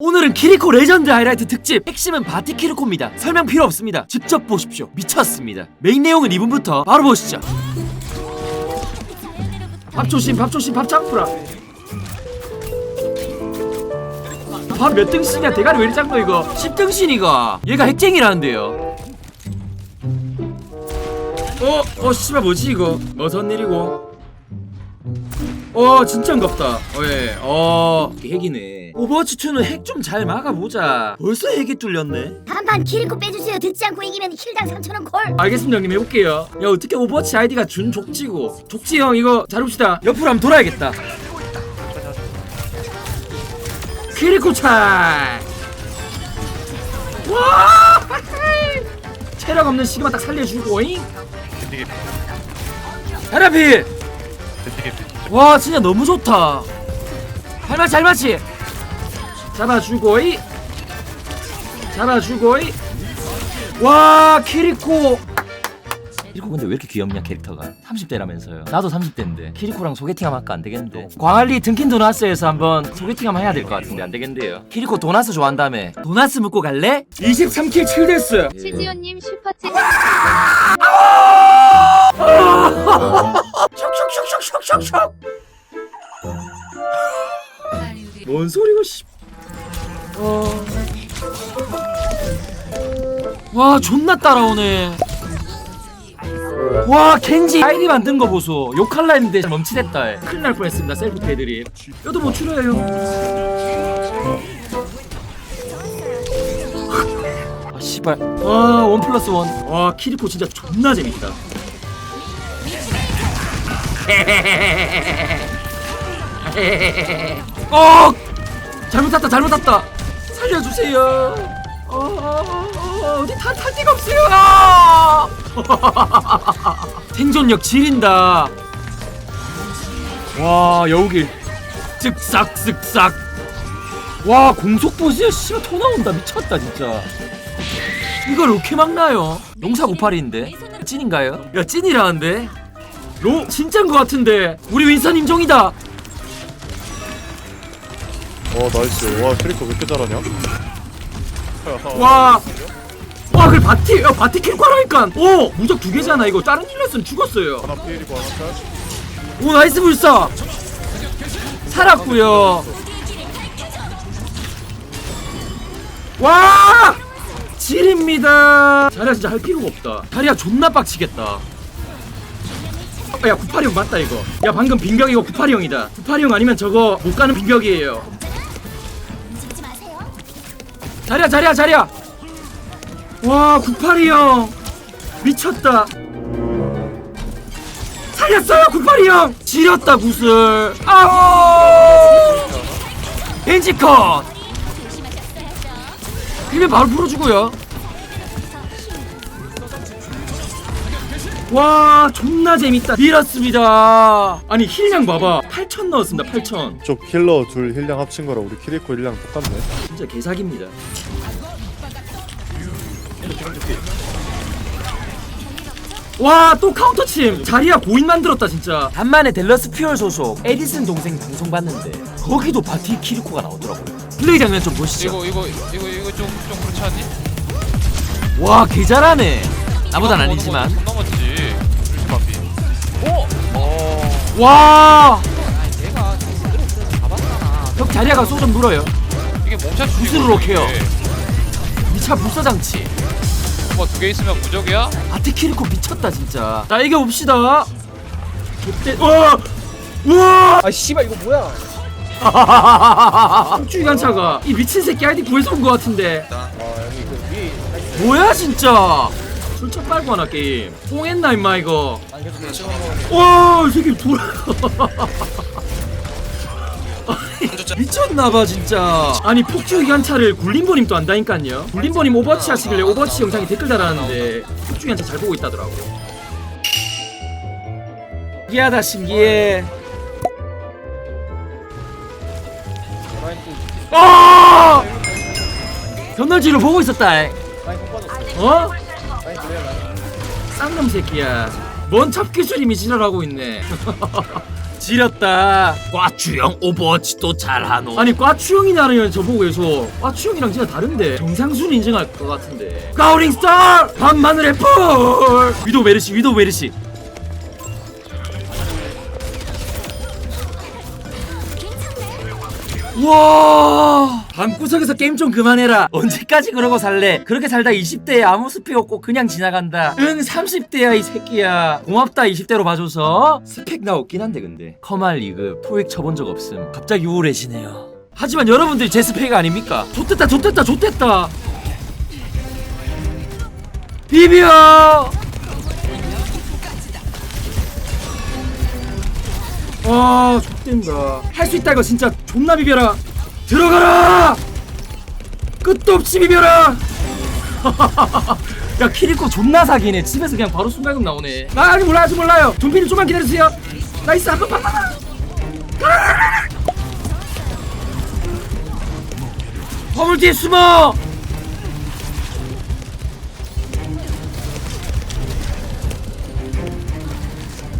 오늘은 키리코 레전드 하이라이트 특집 핵심은 바티 키리코입니다. 설명 필요 없습니다. 직접 보십시오. 미쳤습니다. 메인 내용은 이분부터 바로 보시죠. 밥 조심 밥 조심 밥 잡프라. 밥 몇 등신이야? 대가리 왜 이리 작노 이거? 10등신 이가. 얘가 핵쟁이라는데요. 어? 어 씨발 뭐지 이거? 어선 일이고? 어 진짜인갑다. 어예. 어 핵이네 오버워치 2는 핵 좀 잘 막아보자. 벌써 핵이 뚫렸네. 한판 키리코 빼주세요. 듣지 않고 이기면 킬당 3천원 콜. 알겠습니다 형님. 해볼게요. 야 어떻게 오버워치 아이디가 준 족지고. 족지 형 이거 잘 봅시다. 옆으로 한번 돌아야겠다. 키리코 차이. 와! 체력 없는 시그마 딱 살려주고 잉? 밴디게 와 진짜 너무 좋다. 할말 잘 맞지 잡아주고 이 잡아주고 이 와 키리코 키리코 근데 왜 이렇게 귀엽냐 캐릭터가 30대라면서요 나도 30대인데 키리코랑 소개팅 하면 할까 안 되겠는데 광안리 등킨 도나스에서 한번 소개팅 한번 해야 될 것 같은데 안 되겠는데요 키리코 도나스 좋아한다며 도나스 먹고 갈래? 23킬 7데스 최지호님 슈퍼챗 슉슉슉슉슉슉슉 뭔 소리고 씨. 와 존나 따라오네. 와 켄지 아이디 만든 거 보소. 욕할라 했는데 멈칫했다. 큰일 날 뻔했습니다. 셀프 패드립. 뼈도 못 추려요. 아 씨발. 와원 플러스 원. 와 키리코 진짜 존나 재밌다. 어! 잘못 탔다 잘못 탔다 살려주세요 어, 어, 어, 어디 탈, 탈 데가 없어요. 아! 생존력 지린다. 와 여우길. 쓱싹 쓱싹. 와 공속보스야? 씨발 토 나온다. 미쳤다 진짜. 이걸 이렇게 막나요? 용사 98인데? 찐인가요? 야 찐이라는데? 로 진짜인 것 같은데. 우리 윈선 임종이다. 어 나이스. 와 트리커 왜 이렇게 잘하냐 와. 와, 그 바티, 야, 바티 킬과라니까. 오, 무적 두 개잖아. 이거 다른 힐러스는 죽었어요. 하나 피해리고 하나 짤 오, 나이스 불사. 살았고요. 와, 질입니다. 자리야 진짜 할 필요가 없다. 자리야 존나 빡치겠다. 어, 야, 982형 맞다 이거. 야, 방금 빙벽 이거 982형이다. 982형 아니면 저거 못 가는 빙벽이에요. 자리야 자리야 자리야. 와 982형 미쳤다. 살렸어요 982형. 지렸다 구슬. 아우 벤지컷. 빌면 바로 풀어주고요 와 존나 재밌다. 밀었습니다. 아니 힐량 봐봐. 8천 넣었습니다 8천. 쪽 힐러 둘 힐량 합친 거라 우리 키리코 힐량 똑같네. 진짜 개사기입니다. 와 또 카운터 침. 자리야 고인 만들었다 진짜. 간만에 델러스 퓨얼 소속 에디슨 동생 방송 봤는데 거기도 바티 키리코가 나오더라고요. 플레이 장면 좀 보시죠. 이거 이거 이거 이거 좀 좀 그렇지 않니? 와 개잘하네 나보단 아니지만 넘었지. 루시 바피. 오. 어. 와형 자리야가 쏘좀 물어요 이게 몸샷 구슬로 록해요. 미차 불사장치 뭐두 개 있으면 무적이야? 바티 키리코 미쳤다 진짜 자 이겨봅시다 그때 와 우와 아 씨발 이거 뭐야? 폭주기관차가 이 미친 새끼 아이디 구해서 온것 같은데 아 여기 그 위에 뭐야 진짜 술쩍 빨고 하나 게임 뽕했나 임마 이거. 찍어 먹어. 와이 새끼 돌아 미쳤나봐 진짜 아니 폭주 기관차를 굴림보님 또 안다니깐요 굴림보님 오버워치 하시길래 오버워치 영상에 댓글 달았는데 폭주 기관차 잘 보고 있다더라고 신기하다 신기해 아! 견널지를 보고 있었다 못 빠졌어. 어? 많이 돌려 많이. 쌍놈 새끼야. 뭔 첩기술이 미지랄하고 있네. 지렸다. 꽈추형 오버워치도 잘하노. 아니 꽈추형이라는 저보고 해서 꽈추형이랑 진짜 다른데. 정상순 인정할 것 같은데. 가오링 스타 밤마늘의 풀 위도 메르시 위도 메르시. 와 방구석에서 게임 좀 그만해라. 언제까지 그러고 살래? 그렇게 살다 20대에 아무 스펙 없고 그냥 지나간다. 응 30대야 이 새끼야. 고맙다 20대로 봐줘서. 스펙 나 없긴 한데 근데. 커말 리그 포획 쳐본 적 없음. 갑자기 우울해지네요. 하지만 여러분들이 제 스펙 아닙니까? 좋댔다 좋댔다 좋댔다. 비벼 아 X된다. 할 수 있다 이거 진짜 존나 비벼라 들어가라! 끝도 없이 비벼라! 야 키리코 존나 사기네. 집에서 그냥 바로 순간금 나오네. 아 아직 몰라 아직 몰라요. 좀비님 좀만 기다려주세요. 나이스 한번 팍팍 허물 뒤에 숨어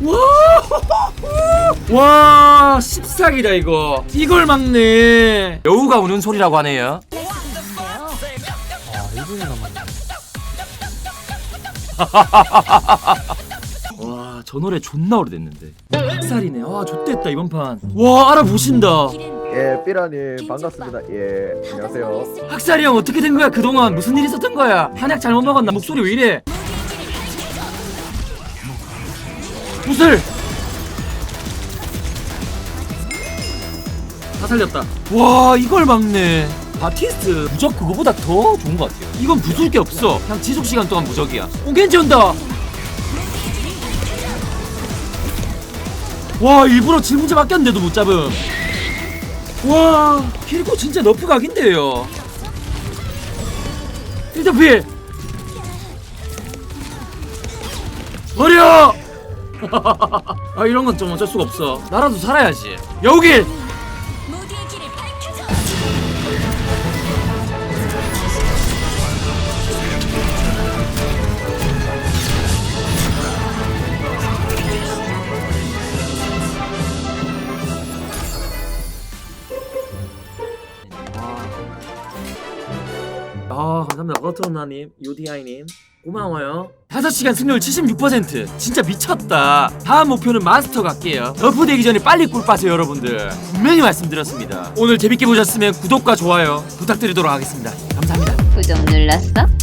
와, 와, 십사기다 이거. 이걸 막네. 여우가 우는 소리라고 하네요. 와, 저 노래 존나 오래됐는데. 학살이네. 아, 좋됐다 이번 판. 와, 알아보신다. 예, 삐라님 반갑습니다. 예, 안녕하세요. 학살이 형 어떻게 된 거야 그동안 무슨 일 있었던 거야? 한약 잘못 먹었나? 목소리 왜 이래? 구슬. 다 살렸다. 와 이걸 막네. 바티스트 무적 그거보다 더 좋은 것 같아요. 이건 부술 게 없어. 그냥 지속 시간 동안 무적이야. 오 겐지 온다. 와 일부러 질문제 맡겼는데도 못 잡음. 와 키리코 진짜 너프 각인데요. 일단 필. 버려. 아 이런 건 좀 어쩔 수가 없어. 나라도 살아야지. 여우길. 모두의 길을 밝혀줘. 아 감사합니다 버터나님 유디아이님 고마워요. 5시간 승률 76% 진짜 미쳤다. 다음 목표는 마스터 갈게요. 너프 되기 전에 빨리 꿀 빠세요 여러분들. 분명히 말씀드렸습니다. 오늘 재밌게 보셨으면 구독과 좋아요 부탁드리도록 하겠습니다. 감사합니다. 구독 눌렀어?